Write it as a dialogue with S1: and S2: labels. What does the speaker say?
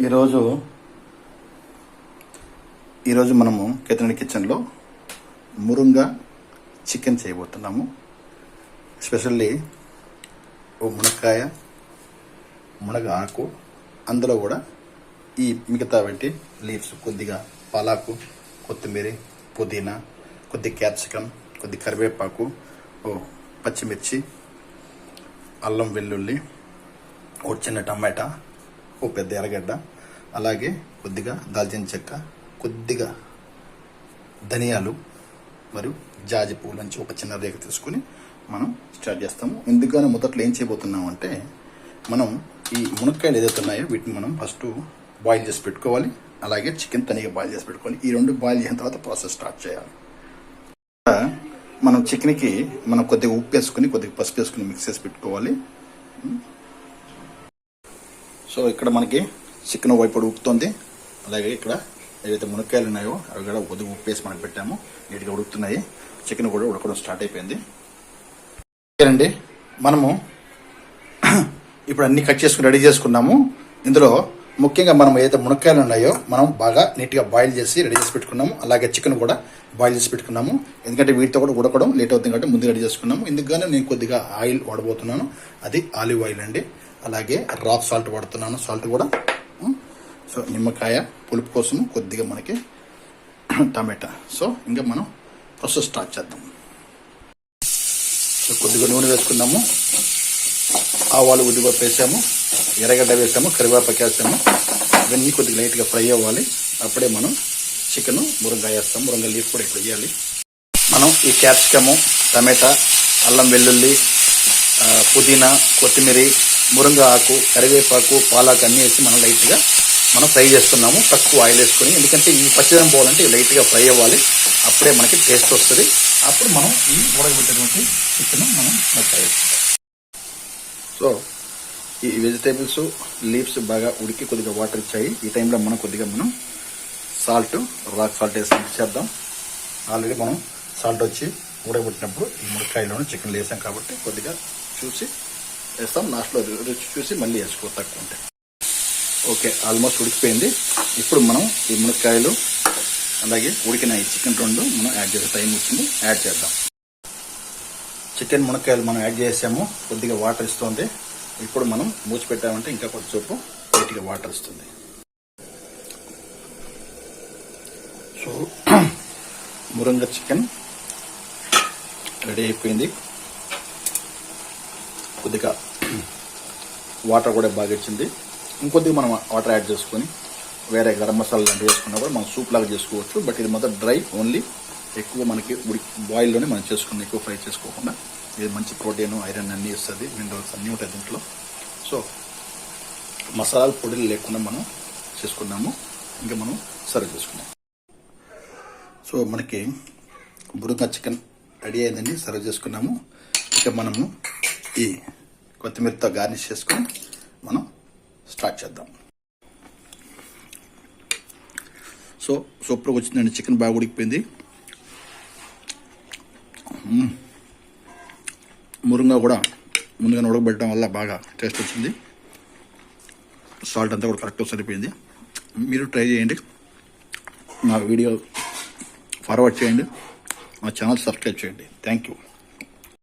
S1: ఈరోజు ఈరోజు మనము కేతనడి కిచెన్లో మురుంగ చికెన్ చేయబోతున్నాము. స్పెషల్లీ ఓ మునక్కాయ మునగ ఆకు అందులో కూడా ఈ మిగతా వంటి లీవ్స్ కొద్దిగా పాలాకు కొత్తిమీర పుదీనా కొద్ది క్యాప్సికమ్ కొద్ది కరివేపాకు ఓ పచ్చిమిర్చి అల్లం వెల్లుల్లి ఒక చిన్న టమాటా ఓ పెద్ద ఎర్రగడ్డ అలాగే కొద్దిగా దాల్చిన చెక్క కొద్దిగా ధనియాలు మరియు జాజి పువ్వు నుంచి ఒక చిన్న రేఖ తీసుకుని మనం స్టార్ట్ చేస్తాము. ఎందుకని మొదట్లో ఏం చేయబోతున్నాం అంటే మనం ఈ మునక్కాయలు ఏదైతే ఉన్నాయో వీటిని మనం ఫస్ట్ బాయిల్ చేసి పెట్టుకోవాలి. అలాగే చికెన్ తనిగా బాయిల్ చేసి పెట్టుకోవాలి ఈ రెండు బాయిల్ చేసిన తర్వాత ప్రాసెస్ స్టార్ట్ చేయాలి. మనం చికెన్కి మనం కొద్దిగా ఉప్పు వేసుకుని కొద్దిగా పసుపు వేసుకుని మిక్స్ చేసి పెట్టుకోవాలి. సో ఇక్కడ మనకి చికెన్ వైపు ఉడుకుతుంది. అలాగే ఇక్కడ ఏవైతే మునక్కాయలు ఉన్నాయో అవి కూడా కొద్దిగా ఉప్పు వేసి మనం పెట్టాము. నీట్గా ఉడుకుతున్నాయి. చికెన్ కూడా ఉడకడం స్టార్ట్ అయిపోయింది. అండి మనము ఇప్పుడు అన్ని కట్ చేసుకుని రెడీ చేసుకున్నాము. ఇందులో ముఖ్యంగా మనం ఏదైతే మునక్కాయలు ఉన్నాయో మనం బాగా నీట్గా బాయిల్ చేసి రెడీ చేసి పెట్టుకున్నాము. అలాగే చికెన్ కూడా బాయిల్ చేసి పెట్టుకున్నాము. ఎందుకంటే వీటితో కూడా ఉడకడం లేట్ అవుతుంది కాబట్టి ముందు రెడీ చేసుకున్నాము. ఇందుకుగానే నేను కొద్దిగా ఆయిల్ వాడబోతున్నాను. అది ఆలివ్ ఆయిల్ అండి. అలాగే రాక్ సాల్ట్ వాడుతున్నాను. సాల్ట్ కూడా సో నిమ్మకాయ పులుపు కోసం కొద్దిగా మనకి టమాటా. సో ఇంకా మనం ప్రాసెస్ స్టార్ట్ చేద్దాం. సో కొద్దిగా నూనె వేసుకున్నాము. ఆవాలు ఉద్దిపప్పు వేసాము. ఎర్రగడ్డ వేసాము. కరివేపాకు వేసాము. ఇవన్నీ కొద్దిగా లైట్గా ఫ్రై అవ్వాలి. అప్పుడే మనం చికెన్ మురంగా వేస్తాం మురంగా లీఫ్ కూడా ఇప్పుడు వేయాలి. మనం ఈ క్యాప్సికము టమాటా అల్లం వెల్లుల్లి పుదీనా కొత్తిమీర మురంగా ఆకు కరివేపాకు పాలాకు అన్నీ వేసి మనం లైట్గా మనం ఫ్రై చేస్తున్నాము. తక్కువ ఆయిల్ వేసుకొని ఎందుకంటే ఈ పచ్చదనం పోవాలంటే ఇవి లైట్గా ఫ్రై అవ్వాలి. అప్పుడే మనకి టేస్ట్ వస్తుంది. అప్పుడు మనం ఈ ఉడకబెట్టినటువంటి చికెన్ మనం ఫ్రై చేస్తాం సో ఈ వెజిటేబుల్స్ లీవ్స్ బాగా ఉడికి కొద్దిగా వాటర్ ఇచ్చాయి. ఈ టైంలో మనం కొద్దిగా మనం సాల్ట్ రాక్ సాల్ట్ వేసి చేద్దాం. ఆల్రెడీ మనం సాల్ట్ వచ్చి ఉడకబెట్టినప్పుడు ఈ మునక్కాయలోనే చికెన్ వేసాం కాబట్టి కొద్దిగా చూసి వేస్తాం. లాస్ట్లో రుచి చూసి మళ్ళీ వేసుకో తక్కువ ఉంటే. ఓకే ఆల్మోస్ట్ ఉడికిపోయింది. ఇప్పుడు మనం ఈ మునక్కాయలు అలాగే ఉడికిన ఈ చికెన్ రెండు మనం యాడ్ చేసే టైం వచ్చింది యాడ్ చేద్దాం. చికెన్ మునక్కాయలు మనం యాడ్ చేసాము. కొద్దిగా వాటర్ ఇస్తుంది. ఇప్పుడు మనం మూసి పెట్టామంటే ఇంకా కొంచెంసేపు లైట్గా వాటర్ ఇస్తుంది. సో మురంగ చికెన్ రెడీ అయిపోయింది. కొద్దిగా వాటర్ కూడా బాగా ఇచ్చింది. ఇంకొద్దిగా మనం వాటర్ యాడ్ చేసుకొని వేరే గరం మసాలా లాంటివి వేసుకున్నా కూడా మనం సూప్ లాగా చేసుకోవచ్చు. బట్ ఇది మొత్తం డ్రై ఓన్లీ. ఎక్కువ మనకి ఉడి బాయిల్లోనే మనం చేసుకున్నాం ఎక్కువ ఫ్రై చేసుకోకుండా ఇది మంచి ప్రోటీన్ ఐరన్ అన్నీ ఇస్తుంది. మినరల్స్ అన్నీ ఉంటాయి దీంట్లో. సో మసాలాలు పొడిలు లేకుండా మనం చేసుకున్నాము. ఇంకా మనం సర్వ్ చేసుకున్నాం. సో మనకి బురుగా చికెన్ రెడీ అయిందండి సర్వ్ చేసుకున్నాము. ఇక మనము ఈ కొత్తిమీరతో గార్నిష్ చేసుకొని మనం స్టార్ట్ చేద్దాం. సో సూపర్గా వచ్చిందండి. చికెన్ బాగా ఉడికిపోయింది. మ్మ్. మురుంగా కూడా ముందుగా ఉడకబెట్టడం వల్ల బాగా టేస్ట్ వచ్చింది. సాల్ట్ అంతా కూడా కరెక్ట్గా సరిపోయింది. మీరు ట్రై చేయండి. నా వీడియో ఫార్వర్డ్ చేయండి. మా ఛానల్ సబ్స్క్రైబ్ చేయండి. Thank you.